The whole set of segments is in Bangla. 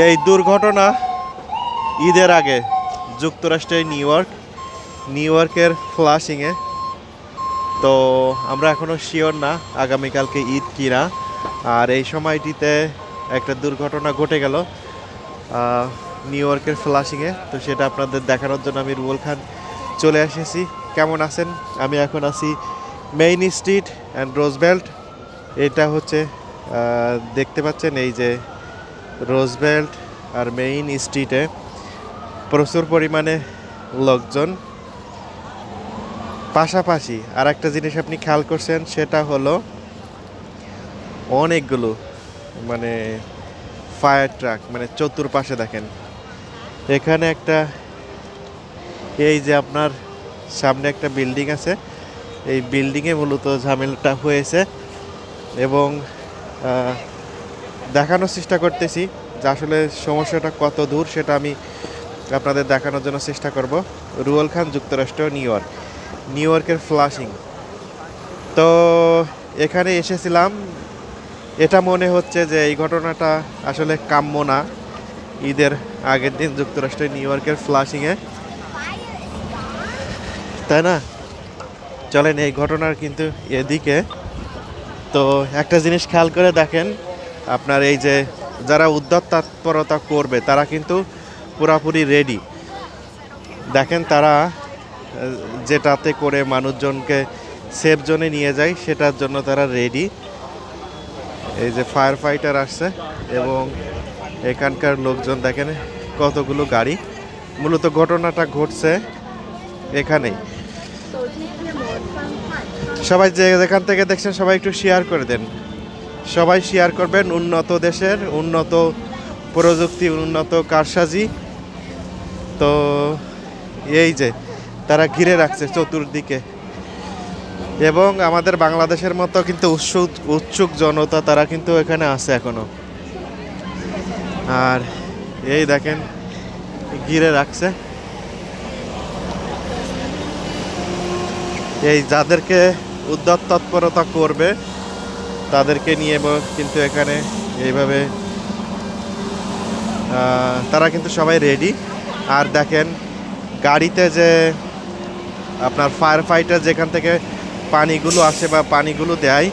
এই দুর্ঘটনা ঈদের আগে যুক্তরাষ্ট্রের নিউ ইয়র্ক, নিউ ইয়র্কের ফ্লাশিংয়ে। তো আমরা এখনও শিওর না আগামীকালকে ঈদ কিনা। আর এই সময়টিতে একটা দুর্ঘটনা ঘটে গেল নিউ ইয়র্কের ফ্লাশিংয়ে। তো সেটা আপনাদের দেখানোর জন্য আমি রুবেল খান চলে এসেছি। কেমন আছেন? আমি এখন আছি মেইন স্ট্রিট অ্যান্ড রোজবেল্ট এটা হচ্ছে দেখতে পাচ্ছেন এই যে রোজবেল্ট আর মেইন স্ট্রিটে প্রচুর পরিমাণে লোকজন। পাশাপাশি আর একটা জিনিস আপনি খেয়াল করছেন, সেটা হলো অনেকগুলো মানে ফায়ার ট্রাক মানে চতুর্পাশে দেখেন। এখানে একটা এই যে আপনার সামনে একটা বিল্ডিং আছে। এই বিল্ডিংয়ে মূলত ঝামেলাটা হয়েছে এবং দেখানোর চেষ্টা করতেছি যে আসলে সমস্যাটা কত দূর সেটা আমি আপনাদের দেখানোর জন্য চেষ্টা করব। রুয়েল খান যুক্তরাষ্ট্র, নিউ ইয়র্ক। নিউ ইয়র্কের ফ্লাশিং। তো এখানে এসেছিলাম। এটা মনে হচ্ছে যে এই ঘটনাটা আসলে কাম্য না। ঈদের আগের দিন যুক্তরাষ্ট্রের নিউ ইয়র্কের ফ্লাশিংয়ে। তাই না? চলেন এই ঘটনার কিন্তু এদিকে। তো একটা জিনিস খেয়াল করে দেখেন আপনার এই যে যারা উদ্যত তৎপরতা করবে, তারা কিন্তু পুরাপুরি রেডি দেখেন তারা যেটাতে করে মানুষজনকে সেফ জোনে নিয়ে যায়, সেটার জন্য তারা রেডি এই যে ফায়ার ফাইটার আসছে এবং এখানকার লোকজন দেখেন কতগুলো গাড়ি। মূলত ঘটনাটা ঘটছে এখানেই সবাই যে যেখান থেকে দেখছেন, সবাই একটু শেয়ার করে দেন। সবাই শেয়ার করবেন উন্নত দেশের, উন্নত প্রযুক্তি, উন্নত কারসাজি। তো এই যে, তারা ঘিরে রাখছে চতুর্দিকে। এবং আমাদের বাংলাদেশের মতো কিন্তু উৎসুক উৎসুক জনতা তারা কিন্তু এখানে আছে এখনও। আর এই দেখেন, ঘিরে রাখছে। এই যাদেরকে উদ্যত তৎপরতা করবে তাদেরকে নিয়ে কিন্তু এখানে এইভাবে তারা কিন্তু সবাই রেডি আর দেখেন, গাড়িতে যে আপনার ফায়ার ফাইটার যেখান থেকে পানিগুলো আসে বা পানিগুলো দেয়,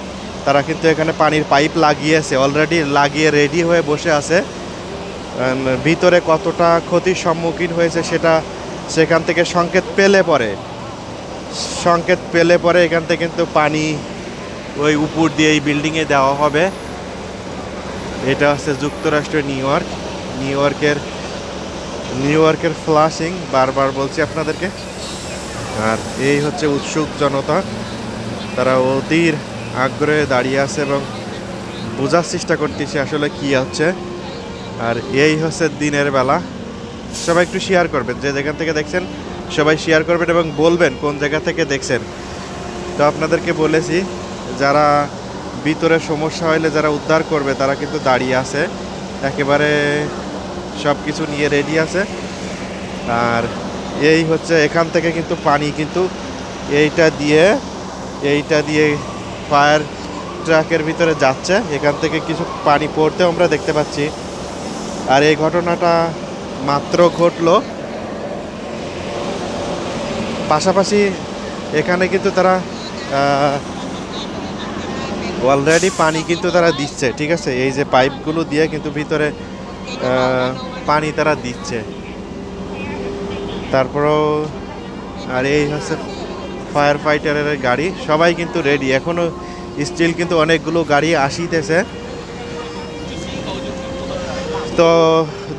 তারা কিন্তু এখানে পানির পাইপ লাগিয়েছে অলরেডি লাগিয়ে রেডি হয়ে বসে আছে। ভিতরে কতটা ক্ষতির সম্মুখীন হয়েছে সেটা সেখান থেকে সংকেত পেলে পরে, সংকেত পেলে পরে এখান থেকে কিন্তু পানি ওই উপর দিয়ে এই বিল্ডিংয়ে দেওয়া হবে। এটা হচ্ছে যুক্তরাষ্ট্র, নিউ ইয়র্ক। নিউ ইয়র্কের নিউ ইয়র্কের ফ্লাশিং বারবার বলছি আপনাদেরকে। আর এই হচ্ছে উৎসুক জনতা। তারা অতির আগ্রহে দাঁড়িয়ে আছে এবং বোঝার চেষ্টা করতেছে আসলে কি হচ্ছে। আর এই হচ্ছে দিনের বেলা। সবাই একটু শেয়ার করবেন। যে যেখান থেকে দেখছেন, সবাই শেয়ার করবেন এবং বলবেন কোন জায়গা থেকে দেখছেন। তো আপনাদেরকে বলেছি যারা ভিতরে সমস্যা হলে যারা উদ্ধার করবে, তারা কিন্তু দাঁড়িয়ে আছে। একেবারে সব কিছু নিয়ে রেডি আছে। আর এই হচ্ছে এখান থেকে কিন্তু পানি কিন্তু এইটা দিয়ে এইটা দিয়ে ফায়ার ট্রাকের ভিতরে যাচ্ছে। এখান থেকে কিছু পানি পড়তে আমরা দেখতে পাচ্ছি। আর এই ঘটনাটা মাত্র ঘটলো। পাশাপাশি এখানে কিন্তু তারা অলরেডি পানি কিন্তু তারা দিচ্ছে, ঠিক আছে? এই যে পাইপগুলো দিয়ে কিন্তু ভিতরে পানি তারা দিচ্ছে। তারপরেও, আর এই হচ্ছে ফায়ার ফাইটারের গাড়ি, সবাই কিন্তু রেডি এখনও স্টিল কিন্তু অনেকগুলো গাড়ি আসিতেছে। তো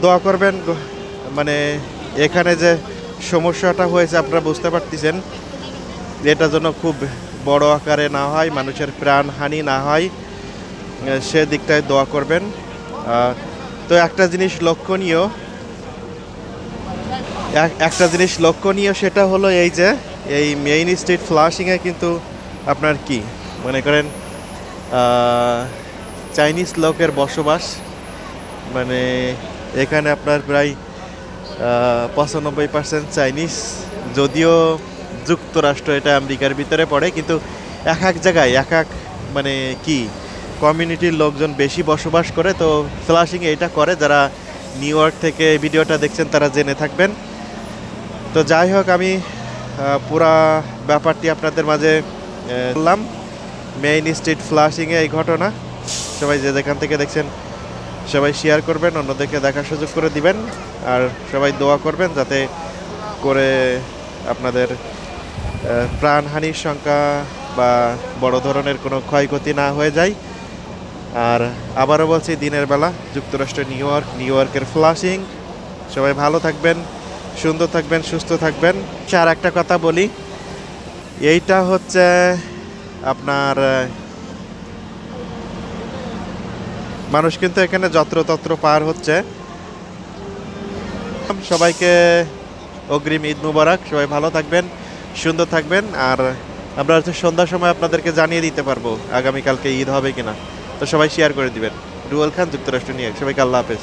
দোয়া করবেন মানে এখানে যে সমস্যাটা হয়েছে, আপনারা বুঝতে পারতেছেন। এটা জন্য খুব বড় আকারে না হয়, মানুষের প্রাণহানি না হয় সে দিকটায় দোয়া করবেন। তো একটা জিনিস লক্ষণীয়, এক- একটা জিনিস লক্ষণীয় সেটা হলো এই যে, এই মেইন স্ট্রিট ফ্লাশিংয়ে কিন্তু আপনার কি? মনে করেন চাইনিজ লোকের বসবাস মানে এখানে আপনার প্রায় পঁচানব্বই পার্সেন্ট চাইনিজ, যদিও যুক্তরাষ্ট্র, এটা আমেরিকার ভিতরে পড়ে, কিন্তু এক এক জায়গায়, এক এক মানে কি কমিউনিটির লোকজন বেশি বসবাস করে, তো ফ্লাশিং এটা করে, যারা নিউ ইয়র্ক থেকে ভিডিওটা দেখছেন, তারা জেনে থাকবেন। তো যাই হোক, আমি পুরা ব্যাপারটি আপনাদের মাঝে বললাম। মেইন স্ট্রিট ফ্লাশিংয়ে এই ঘটনা। সবাই যে যেখান থেকে দেখছেন, সবাই শেয়ার করবেন, অন্যদেরকে দেখার সুযোগ করে দিবেন। আর সবাই দোয়া করবেন, যাতে করে আপনাদের প্রাণহানির সংখ্যা বা বড় ধরনের কোনো ক্ষয়ক্ষতি না হয়ে যায়। আর আবারও বলছি, দিনের বেলা যুক্তরাষ্ট্র নিউ ইয়র্ক, নিউ ইয়র্কের ফ্লাশিং। সবাই ভালো থাকবেন, সুন্দর থাকবেন, সুস্থ থাকবেন। আর একটা কথা বলি। এইটা হচ্ছে আপনার মানুষ কিন্তু এখানে যত্রতত্র পার হচ্ছে। সবাইকে অগ্রিম ঈদ মুবারক, সবাই ভালো থাকবেন। সুন্দর থাকবেন আর আমরা হচ্ছে সন্ধ্যার সময় আপনাদেরকে জানিয়ে দিতে পারব আগামীকালকে ঈদ হবে কিনা। তো সবাই শেয়ার করে দিবেন। রুয়াল খান, যুক্তরাষ্ট্র নিয়ে। সবাইকে আল্লাহ হাফেজ।